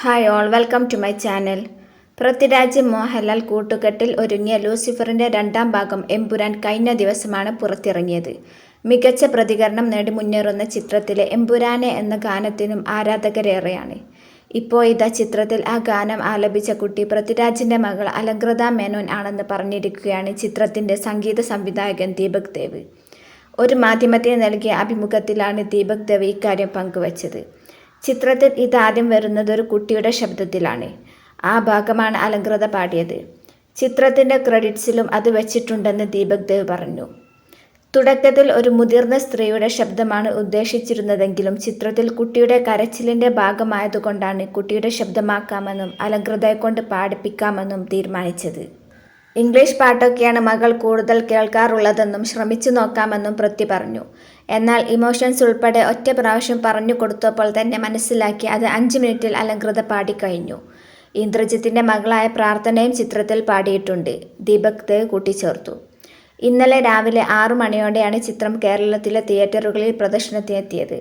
Hi all welcome to my channel Prithviraj Mohanlal കൂട്ടുകെട്ടിൽ ഒരുങ്ങിയ ലൂസിഫറിന്റെ രണ്ടാം ഭാഗം എമ്പുരാൻ കഴിഞ്ഞ ദിവസമാണ് പുറത്തിറങ്ങിയത്. മികച്ച പ്രതികരണം നേടി മുന്നേറുന്ന ചിത്രത്തിലെ എംപുരാനെ എന്ന ഗാനത്തിനും ആരാധകരേറെയാണ്. ഇപ്പോൾ ഇതാ ചിത്രത്തിൽ ആ ഗാനം ആലപിച്ച കുട്ടി പൃഥ്വിരാജിന്റെ മകൾ അലങ്കൃത മേനോൻ ആണെന്ന് പറഞ്ഞിരിക്കുകയാണ് ചിത്രത്തിന്റെ സംഗീത സംവിധായകൻ ദീപക് ദേവ്. ഒരു മാധ്യമത്തിന് നൽകിയ അഭിമുഖത്തിലാണ് ദീപക് ദേവ് ഇക്കാര്യം പങ്കുവച്ചത്. ചിത്രത്തിൽ ഇതാദ്യം വരുന്നത് ഒരു കുട്ടിയുടെ ശബ്ദത്തിലാണ്. ആ ഭാഗമാണ് അലങ്കൃത പാടിയത്. ചിത്രത്തിന്റെ ക്രെഡിറ്റ്സിലും അത് വെച്ചിട്ടുണ്ടെന്ന് ദീപക് ദേവ് പറഞ്ഞു. തുടക്കത്തിൽ ഒരു മുതിർന്ന സ്ത്രീയുടെ ശബ്ദമാണ് ഉദ്ദേശിച്ചിരുന്നതെങ്കിലും ചിത്രത്തിൽ കുട്ടിയുടെ കരച്ചിലിന്റെ ഭാഗമായതുകൊണ്ടാണ് കുട്ടിയുടെ ശബ്ദമാക്കാമെന്നും അലങ്കൃതയെ കൊണ്ട് പാടിപ്പിക്കാമെന്നും തീരുമാനിച്ചത്. ഇംഗ്ലീഷ് പാട്ടൊക്കെയാണ് മകൾ കൂടുതൽ കേൾക്കാറുള്ളതെന്നും ശ്രമിച്ചു നോക്കാമെന്നും പൃഥ്വി പറഞ്ഞു. എന്നാൽ ഇമോഷൻസ് ഉൾപ്പെടെ ഒറ്റ പ്രാവശ്യം പറഞ്ഞു കൊടുത്തപ്പോൾ തന്നെ മനസ്സിലാക്കി അത് അഞ്ച് മിനിറ്റിൽ അലങ്കൃത പാടിക്കഴിഞ്ഞു ഇന്ദ്രജിത്തിന്റെ മകളായ പ്രാർത്ഥനയും ചിത്രത്തിൽ പാടിയിട്ടുണ്ട്. ദീപക് ദേവ് കൂട്ടിച്ചേർത്തു. ഇന്നലെ രാവിലെ ആറു മണിയോടെയാണ് ചിത്രം കേരളത്തിലെ തിയേറ്ററുകളിൽ പ്രദർശനത്തിനെത്തിയത്.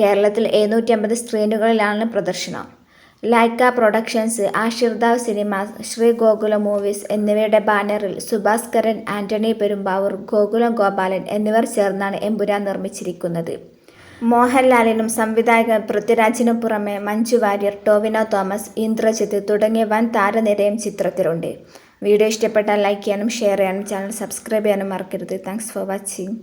കേരളത്തിൽ എഴുന്നൂറ്റി അമ്പത് സ്ക്രീനുകളിലാണ് പ്രദർശനം. Lyca productions Aashirvad cinemas Sree Gokula movies എന്നിവയുടെ ബാനറിൽ സുഭാസ്കരൻ ആന്റണി പെരുമ്പാവൂർ ഗോകുലം ഗോപാലൻ എന്നിവർ ചേർന്നാണ് എമ്പുരാൻ നിർമ്മിച്ചിരിക്കുന്നത്. മോഹൻലാലിനും സംവിധായകൻ പൃഥ്വിരാജിനും പുറമെ മഞ്ജു വാര്യർ ടോവിനോ തോമസ് ഇന്ദ്രജിത്ത് തുടങ്ങിയ വൻ താരനിരയും ചിത്രത്തിലുണ്ട്. വീഡിയോ ഇഷ്ടപ്പെട്ടാൽ ലൈക്ക് ചെയ്യാനും ഷെയർ ചെയ്യാനും ചാനൽ സബ്സ്ക്രൈബ് ചെയ്യാനും മറക്കരുത്. Thanks for watching